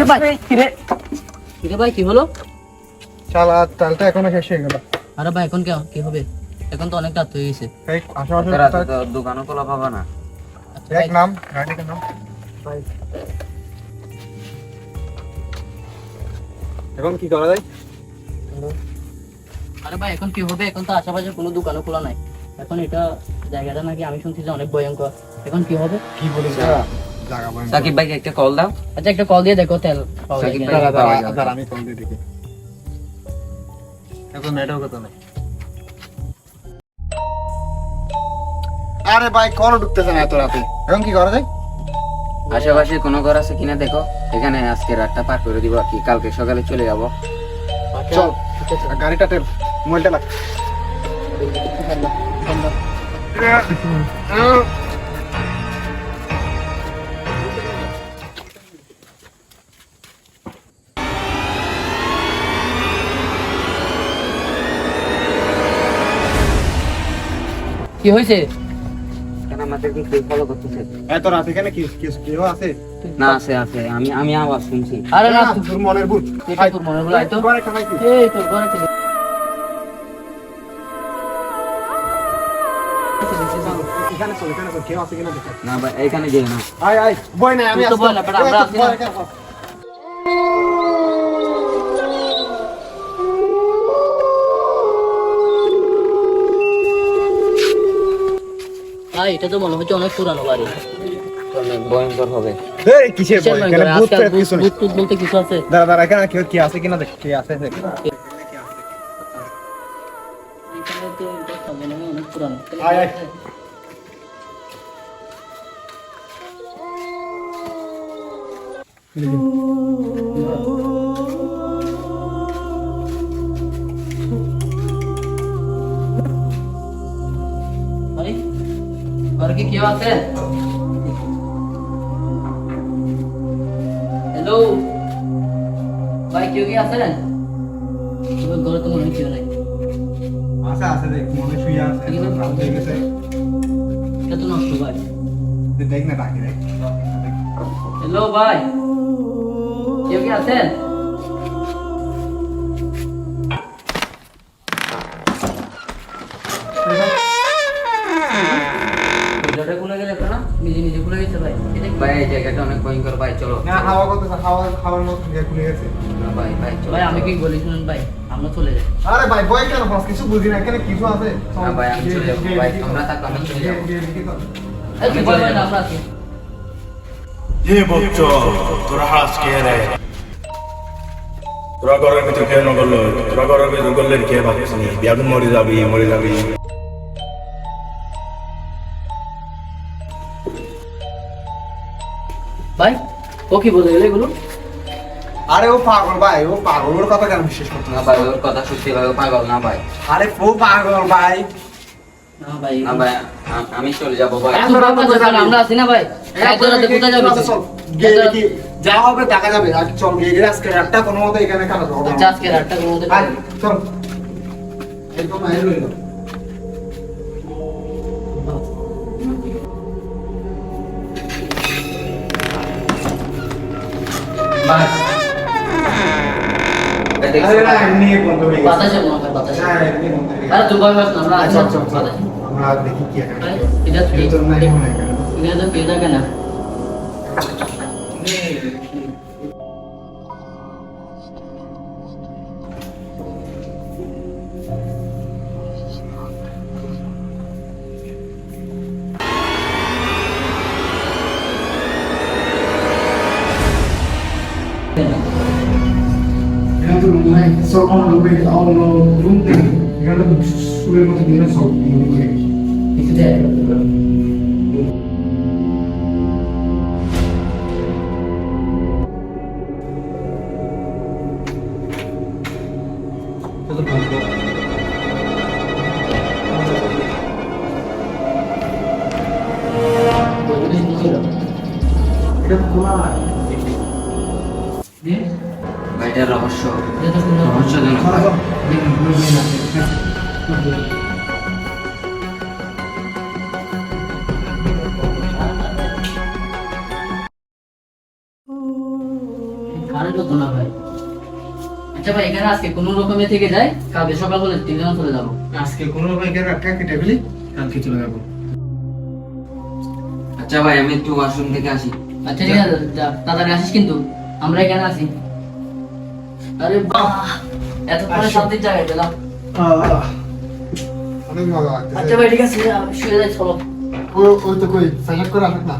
কিরে ভাই কিরে কিরে ভাই কি হলো? শালা তালটা এখনও শেষ হয়ে গেল। আরে ভাই এখন কি- কি হবে? এখন তো অনেক রাত হয়ে গেছে। এই আশেপাশে দোকানও খোলা পাবা না। আচ্ছা এক নাম গাড়িটার নাম। এখন কি করা যায়? আরে ভাই এখন কি হবে? এখন তো আশেপাশে কোনো দোকানও খোলা নাই। এখন এটা জায়গাটা নাকি আমি শুনছি যে অনেক ভয়ঙ্কর। এখন কি হবে? কি বলিস? বন্ধ সাকিব ভাইকে একটা কল দাও। আচ্ছা একটা কল দিয়ে দেখো তেল সাকিব ভাই- দাঁড়া। দাঁড়া, আমি কল দিয়ে দেখি। এত নেটওয়ার্ক তো নাই। আরে ভাই কল ঢুকতেছে না এত রাতে। এখন কি করা যায়? আশেপাশে কোনো ঘর আছে কিনা দেখো। এখানে আজকে রাতটা পার করে দিব আর কি। কালকে সকালে চলে যাব। আচ্ছা, চল। ঠিক আছে। গাড়িটা টেপ মোবাইলটা লাগ। কি হয়েছে? কেন আমাদেরকে কেউ ফলো করতেছে? এত রাত এখানে কি কি কেউ আছে? না আছে আছে। আমি আমি আওয়াজ শুনছি। আরে না তোর মনের ভূত। তোর মনে হলো আইতো ঘরে খাই এই তোর ঘরে থেকে এখানে চল এখানে কেউ আছে কিনা না ভাই এখানে যেও না। আয় আয়। বই না আমি বেটা, আমরা এই তো আছি বল, না। এখানে বল। ভাই এটা তো মনে হচ্ছে অনেক পুরানো বাড়ি। অনেক ভয়ঙ্কর হবে। এই, কিসের কিসের ভয়? এখানে ভূত প্রেত কিছু নেই। ভূত বলতে কিছু আছে? দাঁড়া দাঁড়া এখানে কেউ কি আছে কিনা দেখ কে আছে অনেক পুরানো আয়, আয়। ঘরে কি কেউ আছে হ্যালো ভাই কেউ কি আছেন? ঘরে তো মনে কেউ নাই। আছে আছে দেখ মনে শুয়ে আছে এটা তো নষ্ট ভাই। দেখ না ডাকি দেখ। হ্যালো ভাই? কেউ কি আছেন? ভয়ঙ্কর ভাই চলো না হাওয়া কত হাওয়া খাওয়ার মতো খুলে গেছে। ভাই ভাই চলো ভাই আমি কি বলি শুনুন ভাই আমরা চলে যাই। আরে ভাই বই কেন? বস কিছু বুঝি না এখানে কিছু আছে? না ভাই, আমি চলে যাব। ভাই, দেখি তো। তোমরা আমি চলে যাব। এই তুই বল ভাই আমরা আছি? এ বচ্চ তোরা হাস কে রে? তোরা ঘরের ভিতর কে নগরল তোরা ঘরের ভিতর করলে কে ভাবছিস বিয়াগুন মরে যাবি মরে যাবি। ভাই ও কি বলে গেলে এগুলো? আরে ও পাগল ভাই ও পাগল ওর কথা কেন বিশ্বাস করতে না ভাই ওর কথা সত্যি ভাই ও পাগল না ভাই। আরে ও পাগল ভাই। না ভাই না ভাই আমি চলে যাব ভাই। আমরা আছি না ভাই। এত রাতে কোথায় যাবি? যা হবে দেখা যাবে। আর চল গিয়ে আজকে রাতটা কোনো মতো এখানে আচ্ছা, আজকে রাতটা কোনো মতে চল। একদম রইল ভাই এই দেখছ আরে না ভাই? এমনি বন্ধ হয়ে গেছে বাতাসে মনে হয় বাতাসে হ্যাঁ এমনি বন্ধ হয়ে গেছে আরে তুই ভয় পাস না আমরা আছি চল না, চল চল বাতাসে। আমরা দেখি কি এখানে ভাই, এটা কেউ তো নাই মনে হয় এখানে। এটা তো কেউ থাকে না রুম নাই সব আমার রুমে অন্য রুম থেকে এখানে তো স্কুলের মতো দিনে সব রুম হয়ে গেছে কিছু দেয় এটা তো খোলা ভাই এটা রহস্য রহস্যজনক আচ্ছা ভাই এখানে আজকে কোনো রকমে থেকে যায়? কালকে সকাল হলে তিনজন চলে যাব। আজকে কোনো ভাইকে রাখা কেটে ফেলি কালকে চলে যাব। আচ্ছা ভাই আমি একটু ওয়াশরুম থেকে আসি। আচ্ছা ঠিক আছে যা তাড়াতাড়ি আসিস কিন্তু। আমরা এখানে আছি। আরে বাহ এত পরে। শান্তির জায়গায় পেলাম অনেক মজা আচ্ছা ভাই ঠিক আছে শুয়ে যাই চলো। ও ওই তো কই সাইড করে আসুক না?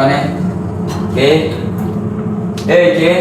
দোকানে কে এই কে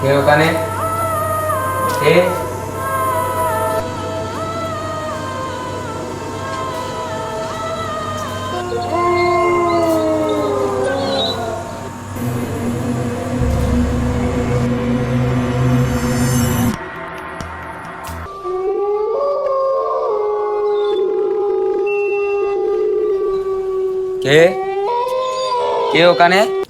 কে ওখানে? কে? কে? কে ওখানে?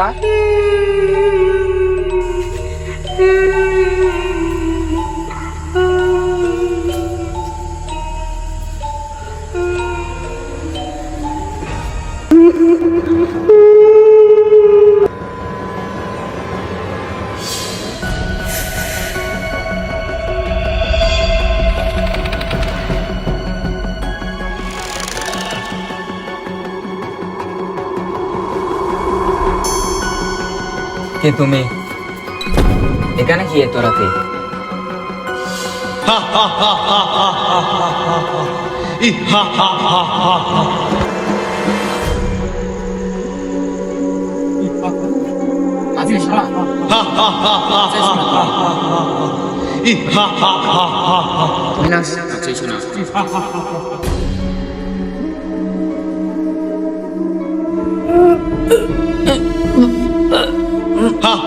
কে কে তুমি এখানে কি এত রাতে শোনা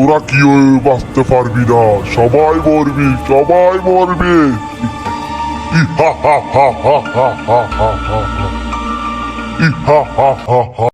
তোরা কি বাঁচতে পারবি না? সবাই মরবি সবাই মরবি। হা হা হা হা হা হা হা হা হা হা হা।